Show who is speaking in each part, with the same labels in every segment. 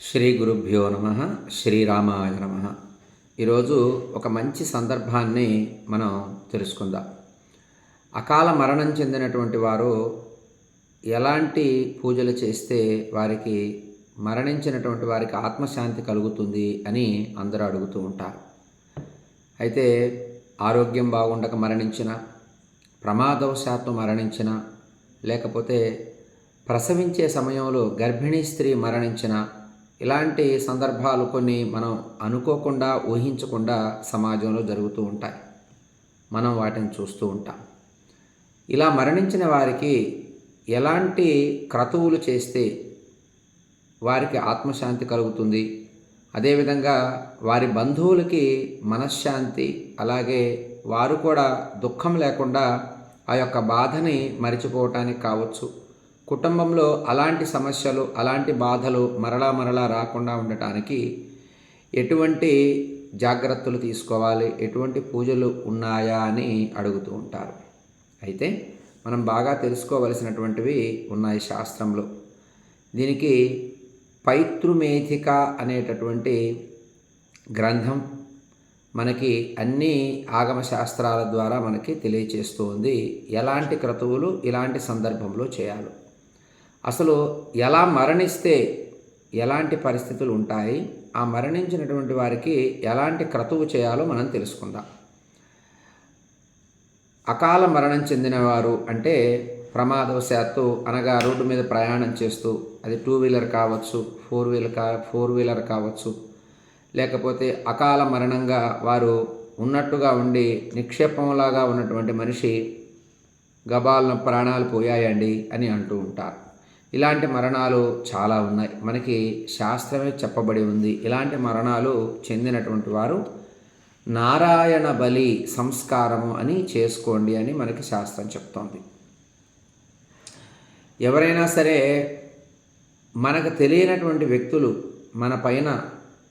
Speaker 1: శ్రీ గురుభ్యో నమ శ్రీరామాయ నమ. ఈరోజు ఒక మంచి సందర్భాన్ని మనం తెలుసుకుందాం. అకాల మరణం చెందినటువంటి వారు ఎలాంటి పూజలు చేస్తే వారికి మరణించినటువంటి వారికి ఆత్మశాంతి కలుగుతుంది అని అందరూ అడుగుతూ ఉంటారు. అయితే ఆరోగ్యం బాగుండక మరణించిన ప్రమాదవశాత్తు మరణించిన లేకపోతే ప్రసవించే సమయంలో గర్భిణీ స్త్రీ మరణించిన ఇలాంటి సందర్భాలు కొన్ని మనం అనుకోకుండా ఊహించకుండా సమాజంలో జరుగుతూ ఉంటాయి. మనం వాటిని చూస్తూ ఉంటాం. ఇలా మరణించిన వారికి ఎలాంటి క్రతువులు చేస్తే వారికి ఆత్మశాంతి కలుగుతుంది? అదేవిధంగా వారి బంధువులకి మనశ్శాంతి అలాగే వారు కూడా దుఃఖం లేకుండా ఆ యొక్క బాధని మరిచిపోవటానికి కావచ్చు. కుటుంబంలో అలాంటి సమస్యలు అలాంటి బాధలు మరలా మరలా రాకుండా ఉండటానికి ఎటువంటి జాగ్రత్తలు తీసుకోవాలి ఎటువంటి పూజలు ఉన్నాయా అని అడుగుతూ ఉంటారు. అయితే మనం బాగా తెలుసుకోవలసినటువంటివి ఉన్నాయి శాస్త్రంలో. దీనికి పైతృమేధిక అనేటటువంటి గ్రంథం మనకి అన్ని ఆగమ శాస్త్రాల ద్వారా మనకి తెలియచేస్తుంది ఎలాంటి క్రతువులు ఇలాంటి సందర్భంలో చేయాలి? అసలు ఎలా మరణిస్తే ఎలాంటి పరిస్థితులు ఉంటాయి? ఆ మరణించినటువంటి వారికి ఎలాంటి క్రతువు చేయాలో మనం తెలుసుకుందాం. అకాల మరణం చెందినవారు అంటే ప్రమాదవశాత్తు అనగా రోడ్డు మీద ప్రయాణం చేస్తూ అది టూ వీలర్ కావచ్చు ఫోర్ వీలర్ కా ఫోర్ వీలర్ కావచ్చు. లేకపోతే అకాల మరణంగా వారు ఉన్నట్టుగా ఉండి నిక్షేపంలాగా ఉన్నటువంటి మనిషి గబాలను ప్రాణాలు పోయాయండి అని అంటూ ఉంటారు. ఇలాంటి మరణాలు చాలా ఉన్నాయి. మనకి శాస్త్రమే చెప్పబడి ఉంది. ఇలాంటి మరణాలు చెందినటువంటి వారు నారాయణ బలి సంస్కారము అని చేసుకోండి అని మనకి శాస్త్రం చెప్తోంది. ఎవరైనా సరే మనకు తెలియనటువంటి వ్యక్తులు మన పైన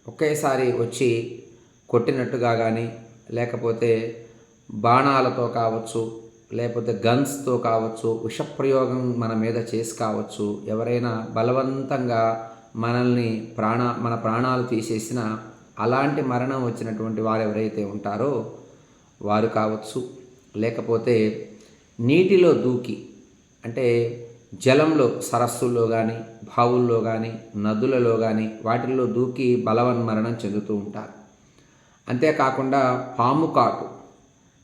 Speaker 1: ఒకేసారి వచ్చి కొట్టినట్టుగా కానీ లేకపోతే బాణాలతో కావచ్చు లేకపోతే గన్స్తో కావచ్చు విషప్రయోగం మన మీద చేసి కావచ్చు ఎవరైనా బలవంతంగా మనల్ని ప్రాణ మన ప్రాణాలు తీసేసిన అలాంటి మరణం వచ్చినటువంటి వారు ఎవరైతే ఉంటారో వారు కావచ్చు. లేకపోతే నీటిలో దూకి అంటే జలంలో సరస్సుల్లో కానీ బావుల్లో కానీ నదులలో కానీ వాటిల్లో దూకి బలవన్ మరణం చెందుతూ ఉంటారు. అంతేకాకుండా పాము కాటు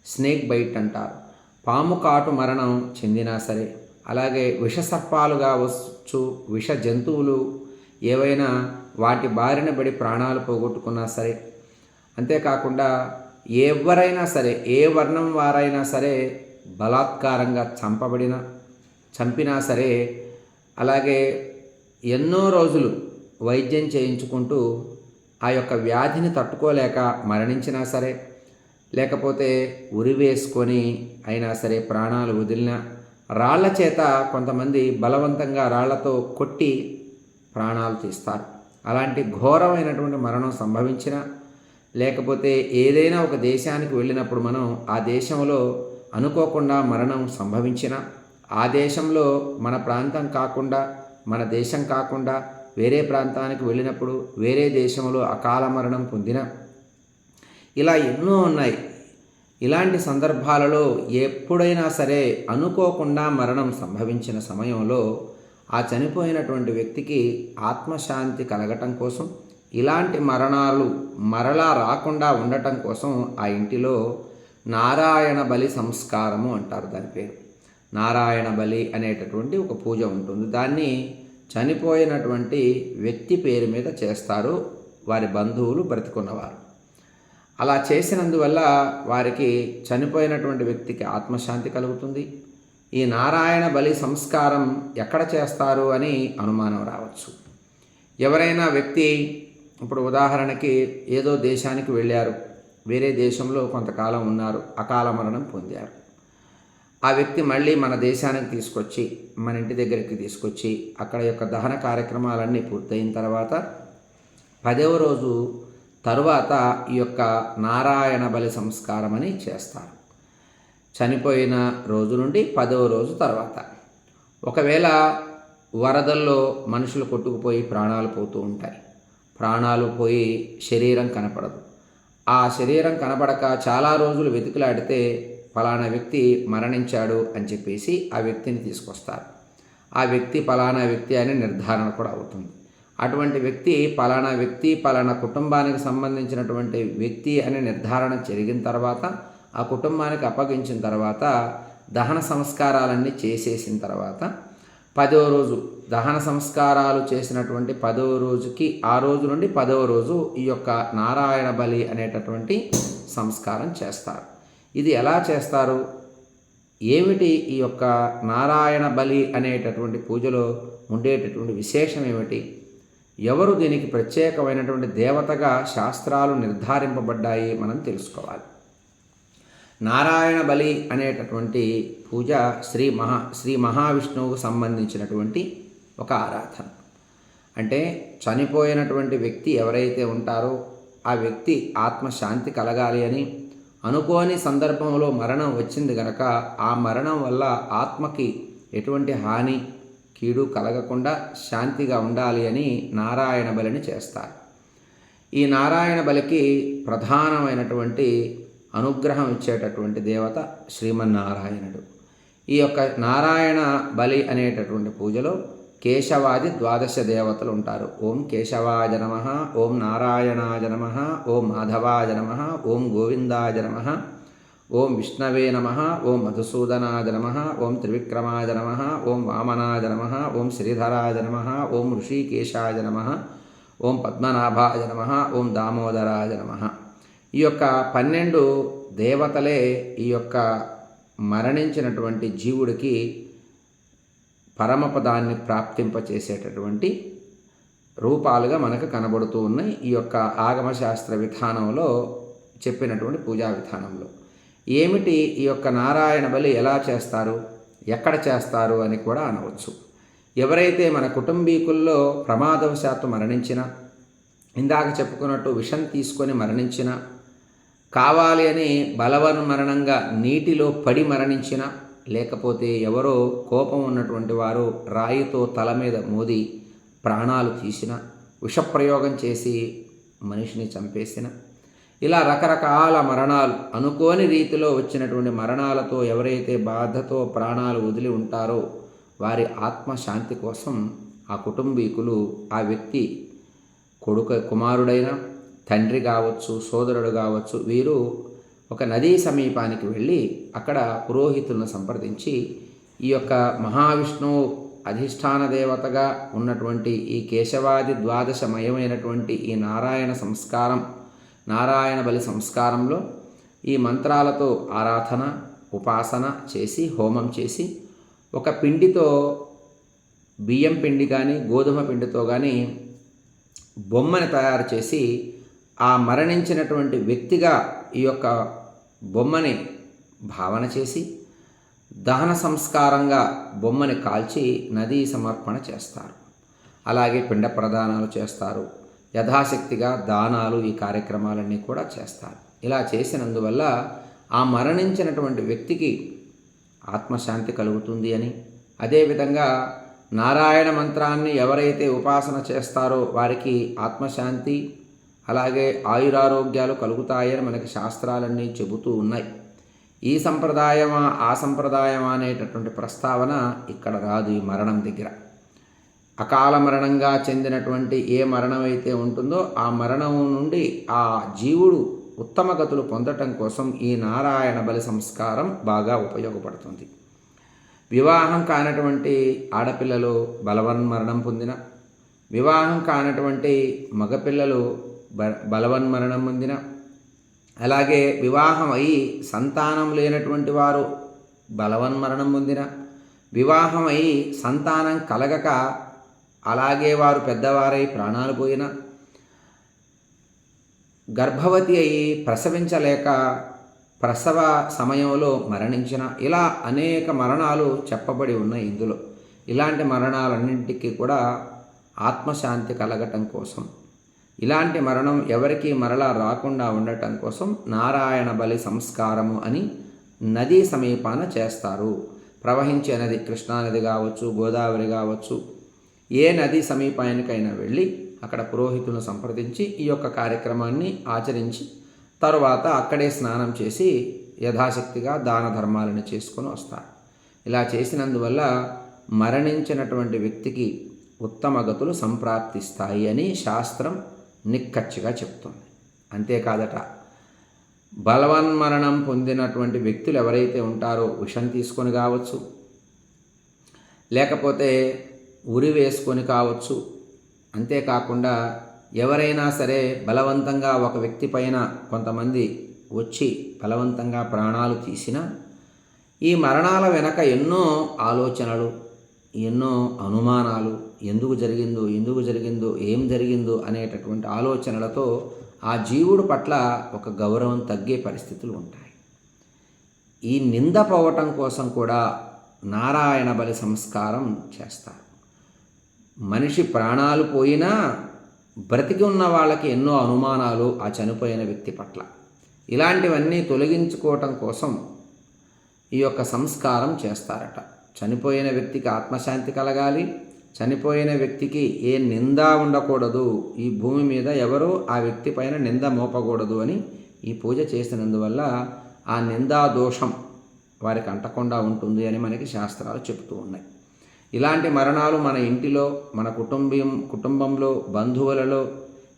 Speaker 1: స్నేక్ బైట్ అంటారు. పాము కాటు మరణం చెందినా సరే. అలాగే విషసర్పాలుగా వచ్చు విష జంతువులు ఏవైనా వాటి బారిన పడి ప్రాణాలు పోగొట్టుకున్నా సరే. అంతేకాకుండా ఎవరైనా సరే ఏ వర్ణం వారైనా సరే బలాత్కారంగా చంపబడిన చంపినా సరే. అలాగే ఎన్నో రోజులు వైద్యం చేయించుకుంటూ ఆ యొక్క వ్యాధిని తట్టుకోలేక మరణించినా సరే. లేకపోతే ఉరి వేసుకొని అయినా సరే ప్రాణాలు వదిలిన రాళ్ళ చేత కొంతమంది బలవంతంగా రాళ్ళతో కొట్టి ప్రాణాలు తీస్తారు. అలాంటి ఘోరమైనటువంటి మరణం సంభవించిన లేకపోతే ఏదైనా ఒక దేశానికి వెళ్ళినప్పుడు మనం ఆ దేశంలో అనుకోకుండా మరణం సంభవించిన ఆ దేశంలో మన ప్రాంతం కాకుండా మన దేశం కాకుండా వేరే ప్రాంతానికి వెళ్ళినప్పుడు వేరే దేశంలో అకాల మరణం పొందిన ఇలా ఎన్నో ఉన్నాయి. ఇలాంటి సందర్భాలలో ఎప్పుడైనా సరే అనుకోకుండా మరణం సంభవించిన సమయంలో ఆ చనిపోయినటువంటి వ్యక్తికి ఆత్మశాంతి కలగటం కోసం ఇలాంటి మరణాలు మరలా రాకుండా ఉండటం కోసం ఆ ఇంటిలో నారాయణ బలి సంస్కారము అంటారు దాని పేరు. నారాయణ బలి అనేటటువంటి ఒక పూజ ఉంటుంది. దాన్ని చనిపోయినటువంటి వ్యక్తి పేరు మీద చేస్తారు. వారి బంధువులు బ్రతికున్నవారు. అలా చేసినందువల్ల వారికి చనిపోయినటువంటి వ్యక్తికి ఆత్మశాంతి కలుగుతుంది. ఈ నారాయణ బలి సంస్కారం ఎక్కడ చేస్తారు అని అనుమానం రావచ్చు. ఎవరైనా వ్యక్తి ఇప్పుడు ఉదాహరణకి ఏదో దేశానికి వెళ్ళారు. వేరే దేశంలో కొంతకాలం ఉన్నారు. అకాల మరణం పొందారు. ఆ వ్యక్తి మళ్ళీ మన దేశానికి తీసుకొచ్చి మన ఇంటి దగ్గరికి తీసుకొచ్చి అక్కడ యొక్క దహన కార్యక్రమాలన్నీ పూర్తయిన తర్వాత పదవ రోజు తరువాత ఈ యొక్క నారాయణ బలి సంస్కారం అని చేస్తారు. చనిపోయిన రోజు నుండి పదవ రోజు తర్వాత. ఒకవేళ వరదల్లో మనుషులు కొట్టుకుపోయి ప్రాణాలు పోతూ ఉంటాయి. ప్రాణాలు పోయి శరీరం కనపడదు. ఆ శరీరం కనపడక చాలా రోజులు వెతుకులాడితే ఫలానా వ్యక్తి మరణించాడు అని చెప్పేసి ఆ వ్యక్తిని తీసుకొస్తారు. ఆ వ్యక్తి ఫలానా వ్యక్తి అని నిర్ధారణ కూడా అవుతుంది. అటువంటి వ్యక్తి పలానా వ్యక్తి పలానా కుటుంబానికి సంబంధించినటువంటి వ్యక్తి అని నిర్ధారణ జరిగిన తర్వాత ఆ కుటుంబానికి అప్పగించిన తర్వాత దహన సంస్కారాలన్నీ చేసేసిన తర్వాత పదవ రోజు దహన సంస్కారాలు చేసినటువంటి పదవ రోజుకి ఆ రోజు నుండి పదవ రోజు ఈ యొక్క నారాయణ బలి అనేటటువంటి సంస్కారం చేస్తారు. ఇది ఎలా చేస్తారు? ఏమిటి ఈ యొక్క నారాయణ బలి అనేటటువంటి పూజలో ఉండేటటువంటి విశేషం ఏమిటి? ఎవరు దీనికి ప్రత్యేకమైనటువంటి దేవతగా శాస్త్రాలు నిర్ధారింపబడ్డాయి మనం తెలుసుకోవాలి. నారాయణ బలి అనేటటువంటి పూజ శ్రీ మహా శ్రీ మహావిష్ణువుకు సంబంధించినటువంటి ఒక ఆరాధన. అంటే చనిపోయినటువంటి వ్యక్తి ఎవరైతే ఉంటారో ఆ వ్యక్తి ఆత్మశాంతి కలగాలి అని అనుకోని సందర్భంలో మరణం వచ్చింది గనక ఆ మరణం వల్ల ఆత్మకి ఎటువంటి హాని కీడు కలగకుండా శాంతిగా ఉండాలి అని నారాయణ బలిని చేస్తారు. ఈ నారాయణ బలికి ప్రధానమైనటువంటి అనుగ్రహం ఇచ్చేటటువంటి దేవత శ్రీమన్నారాయణుడు. ఈ యొక్క నారాయణ బలి అనేటటువంటి పూజలో కేశవాది ద్వాదశ దేవతలు ఉంటారు. ఓం కేశవాయ నమ ఓం నారాయణాయ నమ ఓం మాధవాయ నమ ఓం గోవిందాయ నమ ఓం విష్ణవే నమ ఓం మధుసూదనాద నమ ఓం త్రివిక్రమాద నమ ఓం వామనాద నమ ఓం శ్రీధరాద నమ ఓం ఋషికేశాయ నమ ఓం పద్మనాభాయ నమ ఓం దామోదరాయ నమ. ఈ యొక్క పన్నెండు దేవతలే ఈ యొక్క మరణించినటువంటి జీవుడికి పరమపదాన్ని ప్రాప్తింపచేసేటటువంటి రూపాలుగా మనకు కనబడుతూ ఉన్నాయి ఈ యొక్క ఆగమశాస్త్ర విధానంలో చెప్పినటువంటి పూజా విధానంలో. ఏమిటి ఈ యొక్క నారాయణ బలి ఎలా చేస్తారు? ఎక్కడ చేస్తారు అని కూడా అనవచ్చు. ఎవరైతే మన కుటుంబీకుల్లో ప్రమాదవశాత్తు మరణించిన ఇందాక చెప్పుకున్నట్టు విషం తీసుకొని మరణించిన కావాలి అని బలవన్ మరణంగా నీటిలో పడి మరణించిన లేకపోతే ఎవరో కోపం ఉన్నటువంటి వారు రాయితో తల మీద మోది ప్రాణాలు తీసిన విషప్రయోగం చేసి మనిషిని చంపేసిన ఇలా రకరకాల మరణాలు అనుకోని రీతిలో వచ్చినటువంటి మరణాలతో ఎవరైతే బాధతో ప్రాణాలు వదిలి ఉంటారో వారి ఆత్మశాంతి కోసం ఆ కుటుంబీకులు ఆ వ్యక్తి కొడుకు కుమారుడైన తండ్రి కావచ్చు సోదరుడు కావచ్చు వీరు ఒక నదీ సమీపానికి వెళ్ళి అక్కడ పురోహితులను సంప్రదించి ఈ యొక్క మహావిష్ణువు అధిష్టాన దేవతగా ఉన్నటువంటి ఈ కేశవాది ద్వాదశమయమైనటువంటి ఈ నారాయణ సంస్కారం నారాయణ బలి సంస్కారంలో ఈ మంత్రాలతో ఆరాధన ఉపాసన చేసి హోమం చేసి ఒక పిండితో బియ్యం పిండి కానీ గోధుమ పిండితో కానీ బొమ్మని తయారు చేసి ఆ మరణించినటువంటి వ్యక్తిగా ఈ యొక్క బొమ్మని భావన చేసి దహన సంస్కారంగా బొమ్మని కాల్చి నదీ సమర్పణ చేస్తారు. అలాగే పిండ ప్రదానాలు చేస్తారు. యథాశక్తిగా దానాలు ఈ కార్యక్రమాలన్నీ కూడా చేస్తారు. ఇలా చేసినందువల్ల ఆ మరణించినటువంటి వ్యక్తికి ఆత్మశాంతి కలుగుతుంది అని. అదేవిధంగా నారాయణ మంత్రాన్ని ఎవరైతే ఉపాసన చేస్తారో వారికి ఆత్మశాంతి అలాగే ఆయురారోగ్యాలు కలుగుతాయని మనకి శాస్త్రాలన్నీ చెబుతూ ఉన్నాయి. ఈ సంప్రదాయమా ఆ సంప్రదాయమా అనేటటువంటి ప్రస్తావన ఇక్కడ రాదు ఈ మరణం దగ్గర. అకాల మరణంగా చెందినటువంటి ఏ మరణం అయితే ఉంటుందో ఆ మరణం నుండి ఆ జీవుడు ఉత్తమ గతులు పొందటం కోసం ఈ నారాయణ బలి సంస్కారం బాగా ఉపయోగపడుతుంది. వివాహం కానటువంటి ఆడపిల్లలు బలవన్మరణం పొందిన వివాహం కానటువంటి మగపిల్లలు బ బలవన్మరణం పొందిన అలాగే వివాహం అయి సంతానం లేనటువంటి వారు బలవన్మరణం పొందిన వివాహం అయి సంతానం కలగక అలాగే వారు పెద్దవారై ప్రాణాలు పోయిన. గర్భవతి అయి ప్రసవించలేక ప్రసవ సమయంలో మరణించిన. ఇలా అనేక మరణాలు చెప్పబడి ఉన్నాయి ఇందులో. ఇలాంటి మరణాలన్నింటికీ కూడా ఆత్మశాంతి కలగటం కోసం. ఇలాంటి మరణం ఎవరికి మరలా రాకుండా ఉండటం కోసం నారాయణ బలి సంస్కారము అని నదీ సమీపాన చేస్తారు. ప్రవహించే నది కృష్ణానది కావచ్చు గోదావరి కావచ్చు ఏ నది సమీపానికైనా వెళ్ళి అక్కడ పురోహితులను సంప్రదించి ఈ యొక్క కార్యక్రమాన్ని ఆచరించి తరువాత అక్కడే స్నానం చేసి యథాశక్తిగా దాన ధర్మాలను చేసుకొని వస్తారు. ఇలా చేసినందువల్ల మరణించినటువంటి వ్యక్తికి ఉత్తమ గతులు సంప్రాప్తిస్తాయి అని శాస్త్రం నిక్కచ్చిగా చెప్తుంది. అంతేకాదట బలవన్మరణం పొందినటువంటి వ్యక్తులు ఎవరైతే ఉంటారో విషం తీసుకొని కావచ్చు లేకపోతే ఉరి వేసుకొని కావచ్చు. అంతేకాకుండా ఎవరైనా సరే బలవంతంగా ఒక వ్యక్తి పైన కొంతమంది వచ్చి బలవంతంగా ప్రాణాలు తీసినా ఈ మరణాల వెనక ఎన్నో ఆలోచనలు ఎన్నో అనుమానాలు ఎందుకు జరిగిందో ఎందుకు జరిగిందో ఏం జరిగిందో అనేటటువంటి ఆలోచనలతో ఆ జీవుడు పట్ల ఒక గౌరవం తగ్గే పరిస్థితులు ఉంటాయి. ఈ నింద పోవటం కోసం కూడా నారాయణ బలి సంస్కారం చేస్తారు. మనిషి ప్రాణాలు పోయినా బ్రతికి ఉన్న వాళ్ళకి ఎన్నో అనుమానాలు ఆ చనిపోయిన వ్యక్తి పట్ల. ఇలాంటివన్నీ తొలగించుకోవటం కోసం ఈ యొక్క సంస్కారం చేస్తారట. చనిపోయిన వ్యక్తికి ఆత్మశాంతి కలగాలి. చనిపోయిన వ్యక్తికి ఏ నింద ఉండకూడదు. ఈ భూమి మీద ఎవరో ఆ వ్యక్తి పైన నింద మోపకూడదు అని ఈ పూజ చేసినందువల్ల ఆ నిందా దోషం వారికి అంటకుండా ఉంటుంది అని మనకి శాస్త్రాలు చెబుతూ ఉన్నాయి. ఇలాంటి మరణాలు మన ఇంటిలో మన కుటుంబం కుటుంబంలో బంధువులలో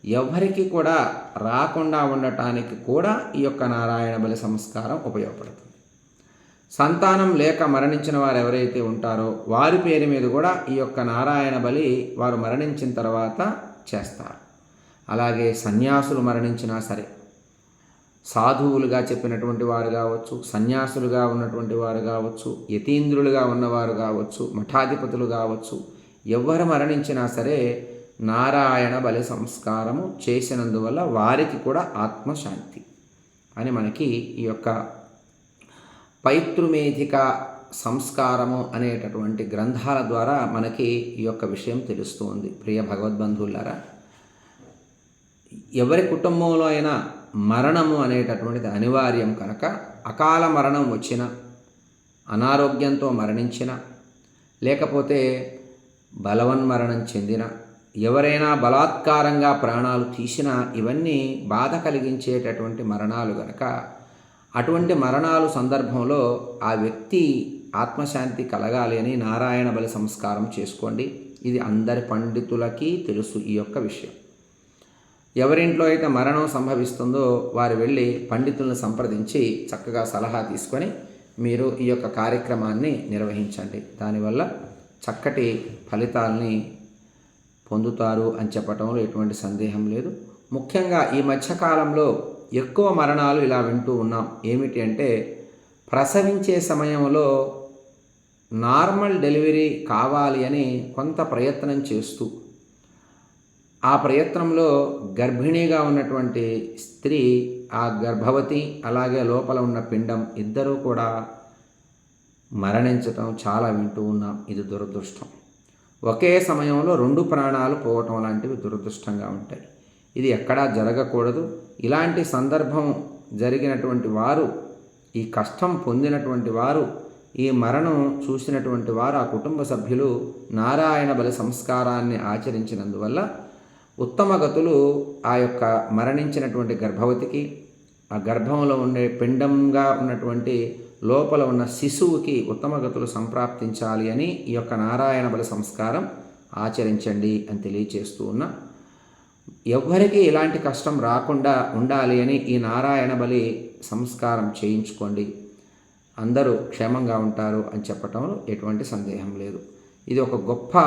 Speaker 1: ఎవరికి కూడా రాకుండా ఉండటానికి కూడా ఈ యొక్క నారాయణ బలి సంస్కారం ఉపయోగపడుతుంది. సంతానం లేక మరణించిన వారు ఎవరైతే ఉంటారో వారి పేరు మీద కూడా ఈ యొక్క నారాయణ బలి వారు మరణించిన తర్వాత చేస్తారు. అలాగే సన్యాసులు మరణించినా సరే సాధువులుగా చెప్పినటువంటి వారు కావచ్చు సన్యాసులుగా ఉన్నటువంటి వారు కావచ్చు యతీంద్రులుగా ఉన్నవారు కావచ్చు మఠాధిపతులు కావచ్చు ఎవరు మరణించినా సరే నారాయణ బలి సంస్కారము చేసినందువల్ల వారికి కూడా ఆత్మశాంతి అని మనకి ఈ యొక్క పైతృమేధిక సంస్కారము అనేటటువంటి గ్రంథాల ద్వారా మనకి ఈ యొక్క విషయం తెలుస్తుంది. ప్రియ భగవద్బంధువులారా ఎవరి కుటుంబంలో అయినా మరణము అనేటటువంటిది అనివార్యం కనుక అకాల మరణం వచ్చిన అనారోగ్యంతో మరణించిన లేకపోతే బలవన్మరణం చెందిన ఎవరైనా బలాత్కారంగా ప్రాణాలు తీసినా ఇవన్నీ బాధ కలిగించేటటువంటి మరణాలు గనక అటువంటి మరణాలు సందర్భంలో ఆ వ్యక్తి ఆత్మశాంతి కలగాలి అని నారాయణ బలి సంస్కారం చేసుకోండి. ఇది అందరి పండితులకి తెలుసు ఈ యొక్క విషయం. ఎవరింట్లో అయితే మరణం సంభవిస్తుందో వారు వెళ్ళి పండితులను సంప్రదించి చక్కగా సలహా తీసుకొని మీరు ఈ యొక్క కార్యక్రమాన్ని నిర్వహించండి. దానివల్ల చక్కటి ఫలితాలని పొందుతారు అని చెప్పటంలో ఎటువంటి సందేహం లేదు. ముఖ్యంగా ఈ మధ్యకాలంలో ఎక్కువ మరణాలు ఇలా వింటూ ఉన్నాం. ఏమిటి అంటే ప్రసవించే సమయంలో నార్మల్ డెలివరీ కావాలి అని కొంత ప్రయత్నం చేస్తూ ఆ ప్రయత్నంలో గర్భిణీగా ఉన్నటువంటి స్త్రీ ఆ గర్భవతి అలాగే లోపల ఉన్న పిండం ఇద్దరూ కూడా మరణించటం చాలా వింటూ ఉన్నాం. ఇది దురదృష్టం. ఒకే సమయంలో రెండు ప్రాణాలు పోవటం లాంటివి దురదృష్టంగా ఉంటాయి. ఇది ఎక్కడా జరగకూడదు. ఇలాంటి సందర్భం జరిగినటువంటి వారు ఈ కష్టం పొందినటువంటి వారు ఈ మరణం చూసినటువంటి వారు ఆ కుటుంబ సభ్యులు నారాయణ బలి సంస్కారాన్ని ఆచరించినందువల్ల ఉత్తమ గతులు ఆ యొక్క మరణించినటువంటి గర్భవతికి ఆ గర్భంలో ఉండే పిండంగా ఉన్నటువంటి లోపల ఉన్న శిశువుకి ఉత్తమ గతులు సంప్రాప్తించాలి అని ఈ యొక్క నారాయణ బలి సంస్కారం ఆచరించండి అని తెలియచేస్తూ ఉన్న. ఎవ్వరికీ ఇలాంటి కష్టం రాకుండా ఉండాలి అని ఈ నారాయణ బలి సంస్కారం చేయించుకోండి. అందరూ క్షేమంగా ఉంటారు అని చెప్పటంలో ఎటువంటి సందేహం లేదు. ఇది ఒక గొప్ప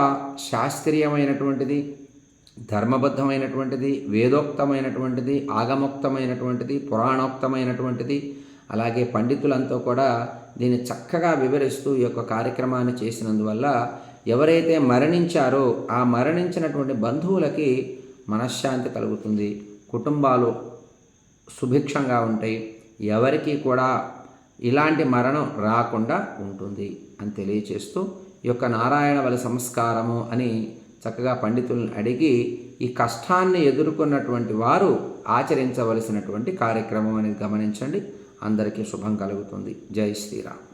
Speaker 1: శాస్త్రీయమైనటువంటిది. ధర్మబద్ధమైనటువంటిది వేదోక్తమైనటువంటిది ఆగమోక్తమైనటువంటిది పురాణోక్తమైనటువంటిది అలాగే పండితులంతా కూడా దీన్ని చక్కగా వివరిస్తూ ఈ యొక్క కార్యక్రమాన్ని చేసినందువల్ల ఎవరైతే మరణించారో ఆ మరణించినటువంటి బంధువులకి మనశ్శాంతి కలుగుతుంది. కుటుంబాలు సుభిక్షంగా ఉంటాయి. ఎవరికి కూడా ఇలాంటి మరణం రాకుండా ఉంటుంది అని తెలియచేస్తూ ఈ యొక్క నారాయణ వల సంస్కారము అని చక్కగా పండితులను అడిగి ఈ కష్టాన్ని ఎదుర్కొన్నటువంటి వారు ఆచరించవలసినటువంటి కార్యక్రమం అనేది గమనించండి. అందరికీ శుభం కలుగుతుంది. జై శ్రీరామ్.